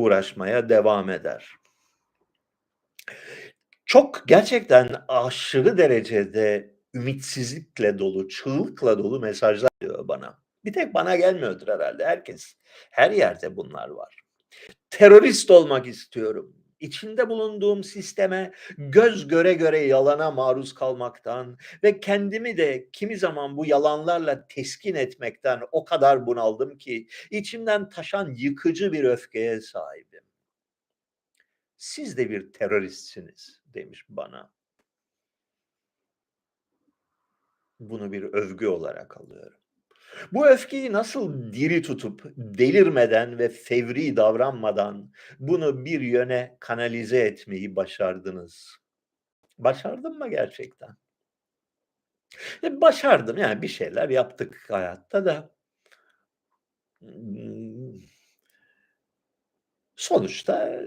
uğraşmaya devam eder. Çok gerçekten aşırı derecede ümitsizlikle dolu, çığlıkla dolu mesajlar diyor bana. Bir tek bana gelmiyordur herhalde herkes. Her yerde bunlar var. Terörist olmak istiyorum. İçinde bulunduğum sisteme göz göre göre yalana maruz kalmaktan ve kendimi de kimi zaman bu yalanlarla teskin etmekten o kadar bunaldım ki içimden taşan yıkıcı bir öfkeye sahibim. Siz de bir teröristsiniz demiş bana. Bunu bir övgü olarak alıyorum. Bu öfkeyi nasıl diri tutup delirmeden ve fevri davranmadan bunu bir yöne kanalize etmeyi başardınız? Başardım mı gerçekten? E, başardım yani bir şeyler yaptık hayatta da. Hmm. Sonuçta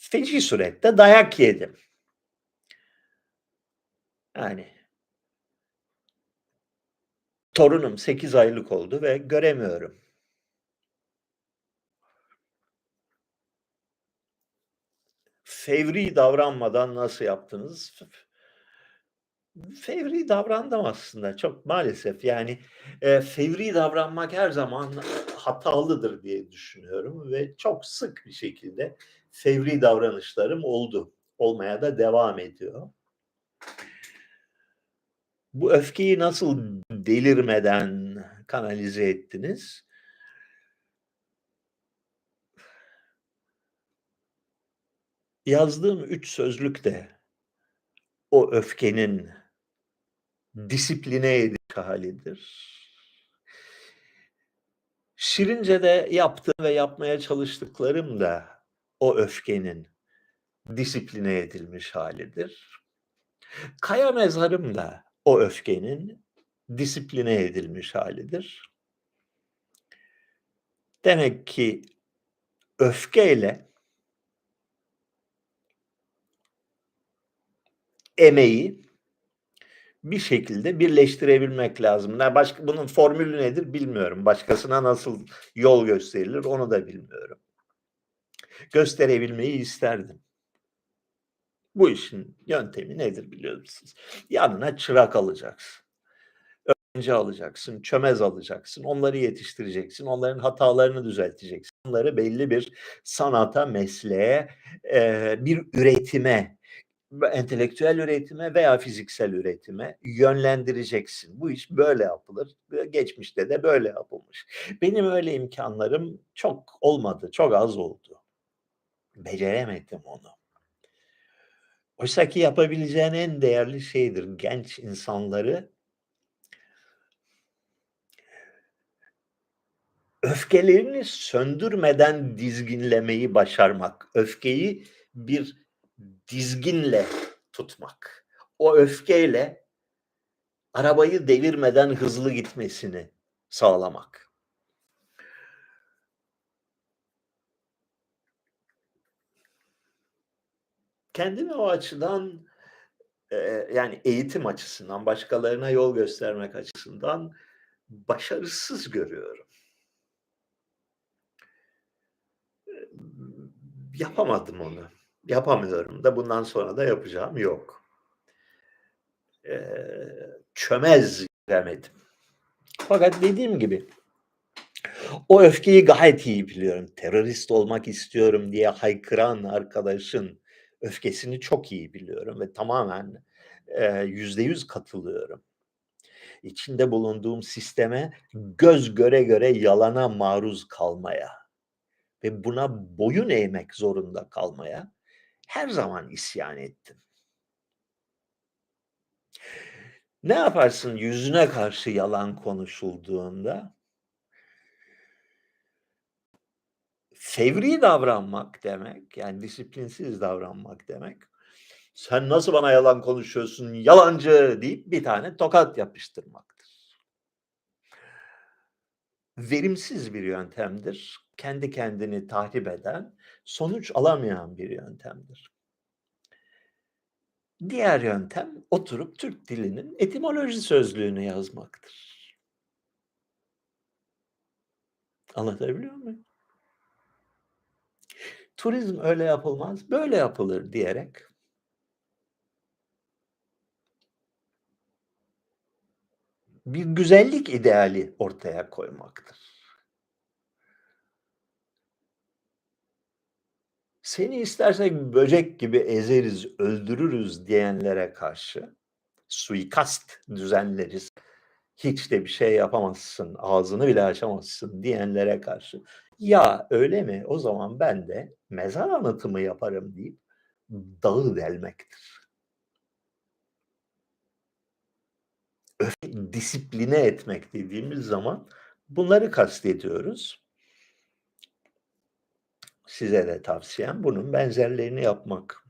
feci surette dayak yedim. Yani Torunum 8 aylık oldu ve göremiyorum. Fevri davranmadan nasıl yaptınız? Fevri davrandım aslında çok maalesef yani e, fevri davranmak her zaman hatalıdır diye düşünüyorum ve çok sık bir şekilde fevri davranışlarım oldu. Olmaya da devam ediyor. Bu öfkeyi nasıl delirmeden kanalize ettiniz? Yazdığım üç sözlük de o öfkenin disipline edici halidir. Şirince'de yaptığım ve yapmaya çalıştıklarım da o öfkenin disipline edilmiş halidir. Kaya mezarım da o öfkenin disipline edilmiş halidir. Demek ki öfkeyle emeği bir şekilde birleştirebilmek lazım. Ne başka bunun formülü nedir bilmiyorum. Başkasına nasıl yol gösterilir onu da bilmiyorum. Gösterebilmeyi isterdim. Bu işin yöntemi nedir biliyor musunuz? Yanına çırak alacaksın. Öğrenci alacaksın, çömez alacaksın, onları yetiştireceksin, onların hatalarını düzelteceksin. Onları belli bir sanata, mesleğe, bir üretime, entelektüel üretime veya fiziksel üretime yönlendireceksin. Bu iş böyle yapılır. Geçmişte de böyle yapılmış. Benim öyle imkanlarım çok olmadı, çok az oldu. Beceremedim onu. Oysa ki yapabileceğin en değerli şeydir genç insanları öfkelerini söndürmeden dizginlemeyi başarmak. Öfkeyi bir dizginle tutmak. O öfkeyle arabayı devirmeden hızlı gitmesini sağlamak. Kendimi o açıdan e, yani eğitim açısından, başkalarına yol göstermek açısından başarısız görüyorum. Yapamadım onu. Yapamıyorum da bundan sonra da yapacağım yok. Eee, çömez demedim. Fakat dediğim gibi o öfkeyi gayet iyi biliyorum. Terörist olmak istiyorum diye haykıran arkadaşın öfkesini çok iyi biliyorum ve tamamen yüzde yüz katılıyorum. İçinde bulunduğum sisteme göz göre göre yalana maruz kalmaya ve buna boyun eğmek zorunda kalmaya her zaman isyan ettim. Ne yaparsın yüzüne karşı yalan konuşulduğunda? Fevri davranmak demek, yani disiplinsiz davranmak demek. Sen nasıl bana yalan konuşuyorsun, yalancı deyip bir tane tokat yapıştırmaktır. Verimsiz bir yöntemdir. Kendi kendini tahrip eden, sonuç alamayan bir yöntemdir. Diğer yöntem oturup Türk dilinin etimoloji sözlüğünü yazmaktır. Anlatabiliyor muyum? Turizm öyle yapılmaz, böyle yapılır diyerek bir güzellik ideali ortaya koymaktır. Seni istersek böcek gibi ezeriz, öldürürüz diyenlere karşı suikast düzenleriz. Hiç de bir şey yapamazsın, ağzını bile açamazsın diyenlere karşı ya öyle mi? O zaman ben de mezar anıtımı yaparım deyip dağı delmektir. Öfke disipline etmek dediğimiz zaman bunları kastediyoruz. Size de tavsiyem bunun benzerlerini yapmak.